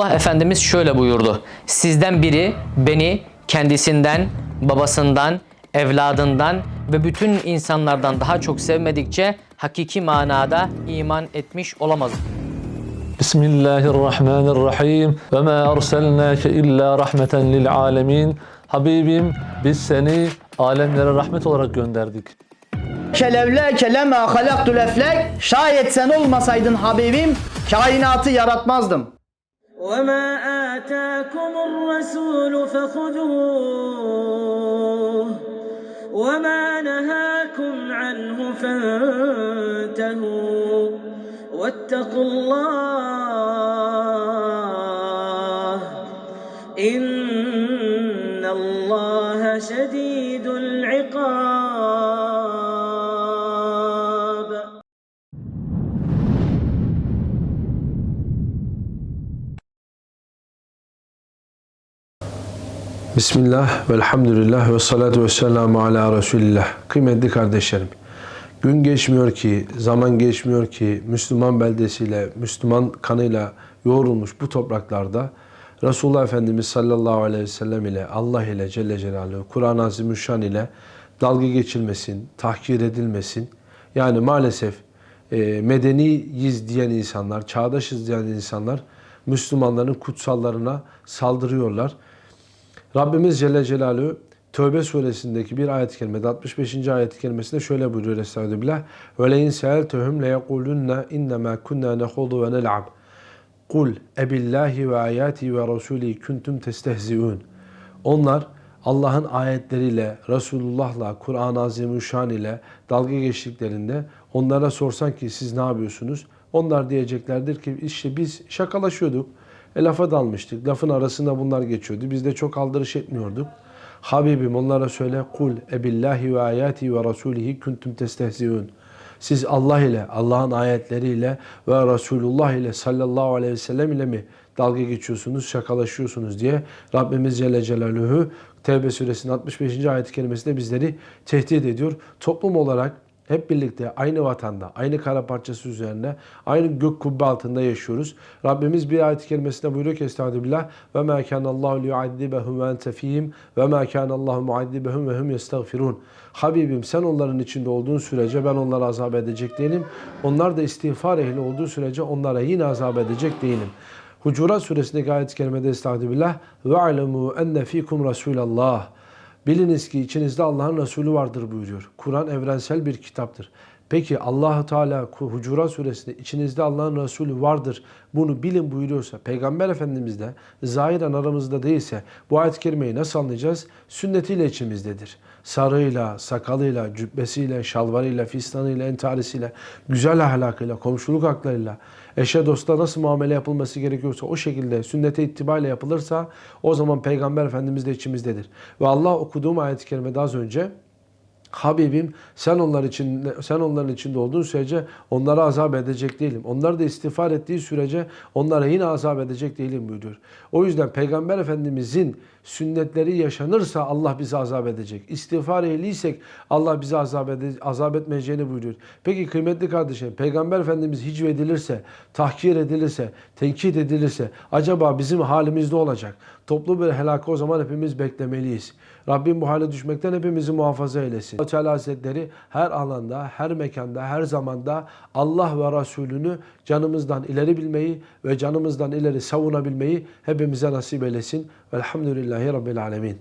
Allah Efendimiz şöyle buyurdu. Sizden biri beni kendisinden, babasından, evladından ve bütün insanlardan daha çok sevmedikçe hakiki manada iman etmiş olamaz. Bismillahirrahmanirrahim. Ve ma arsalnake illa rahmeten lil alamin. Habibim biz seni alemlere rahmet olarak gönderdik. Kelevleke lema halaktul eflek. Şayet sen olmasaydın Habibim kainatı yaratmazdım. وما آتاكم الرسول فخذوه وما نهاكم عنه فانتهوا واتقوا الله إن الله شديد العقاب Bismillah, velhamdülillah ve salatu ve selamu ala Resulillah. Kıymetli kardeşlerim, gün geçmiyor ki, zaman geçmiyor ki Müslüman beldesiyle, Müslüman kanıyla yoğrulmuş bu topraklarda Resulullah Efendimiz sallallahu aleyhi ve sellem ile Allah ile Celle Celaluhu, Kur'an-ı Azimüşşan ile dalga geçilmesin, tahkir edilmesin. Yani maalesef e, medeniyiz diyen insanlar, çağdaşız diyen insanlar Müslümanların kutsallarına saldırıyorlar. Rabbimiz Celle Celaluhu Tövbe suresindeki bir ayet-i kerimede 65. ayet-i kerimesinde şöyle buyuruyor le yekulunne innema kunna nehudu ve nel'ab. Kul ebillahi ve ayati ve rasuli kuntum testehziun. Onlar Allah'ın ayetleriyle, Resulullah'la, Kur'an-ı Azimüşşan ile dalga geçtiklerinde onlara sorsan ki siz ne yapıyorsunuz? Onlar diyeceklerdir ki işte biz şakalaşıyorduk. E, lafa dalmıştık. Lafın arasında bunlar geçiyordu. Biz de çok aldırış etmiyorduk. Habibim onlara söyle kul ebillahi ve ayati ve rasulihi kuntum testehziun. Siz Allah ile, Allah'ın ayetleriyle ve Resulullah ile sallallahu aleyhi ve sellem ile mi dalga geçiyorsunuz, şakalaşıyorsunuz diye Rabbimiz Celle Celaluhu Tevbe suresinin 65. ayet-i kerimesinde bizleri tehdit ediyor. Toplum olarak hep birlikte aynı vatanda, aynı kara parçası üzerine, aynı gök kubbe altında yaşıyoruz. Rabbimiz bir ayet-i kerimesinde buyuruyor ki Estağfirullah ve mâ kânallâhu liyuaddibehum ve ente fîhim ve mâ kânallâhu muaddibehum ve hum yestağfirûn. Habibim sen onların içinde olduğun sürece ben onlara azap edecek değilim. Onlar da istiğfar ehli olduğu sürece onlara yine azap edecek değilim. Hucurat suresindeki ayet-i kerimede Estağfirullah ve alemu enne fîkum Rasûlallah. Biliniz ki içinizde Allah'ın Resulü vardır buyuruyor. Kur'an evrensel bir kitaptır. Peki Allahu Teala Hucurat suresinde içinizde Allah'ın Resulü vardır. Bunu bilin buyuruyorsa Peygamber Efendimiz de zahiren aramızda değilse bu ayet-i kerimeyi nasıl anlayacağız? Sünnetiyle içimizdedir. Sarığıyla, sakalıyla, cübbesiyle, şalvarıyla, fistanıyla, entarisiyle, güzel ahlakıyla, komşuluk haklarıyla, eşe dosta nasıl muamele yapılması gerekiyorsa o şekilde sünnete ittibayla yapılırsa o zaman Peygamber Efendimiz de içimizdedir. Ve Allah okuduğum ayet-i kerimede az önce Habibim sen onlar için sen onların içinde olduğun sürece onlara azap edecek değilim. Onlar da istiğfar ettiği sürece onlara yine azap edecek değilim buyuruyor. O yüzden Peygamber Efendimizin sünnetleri yaşanırsa Allah bizi azap edecek. İstiğfar ehliysek Allah bizi azap, ede, azap etmeyeceğini buyuruyor. Peki kıymetli kardeşim Peygamber Efendimiz hicvedilirse, tahkir edilirse, tenkit edilirse acaba bizim halimiz ne olacak? Toplu bir helakı o zaman hepimiz beklemeliyiz. Rabbim bu hale düşmekten hepimizi muhafaza eylesin. Allah Teala Hazretleri her alanda, her mekanda, her zamanda Allah ve Resulünü canımızdan ileri bilmeyi ve canımızdan ileri savunabilmeyi hepimize nasip eylesin. لله رب العالمين.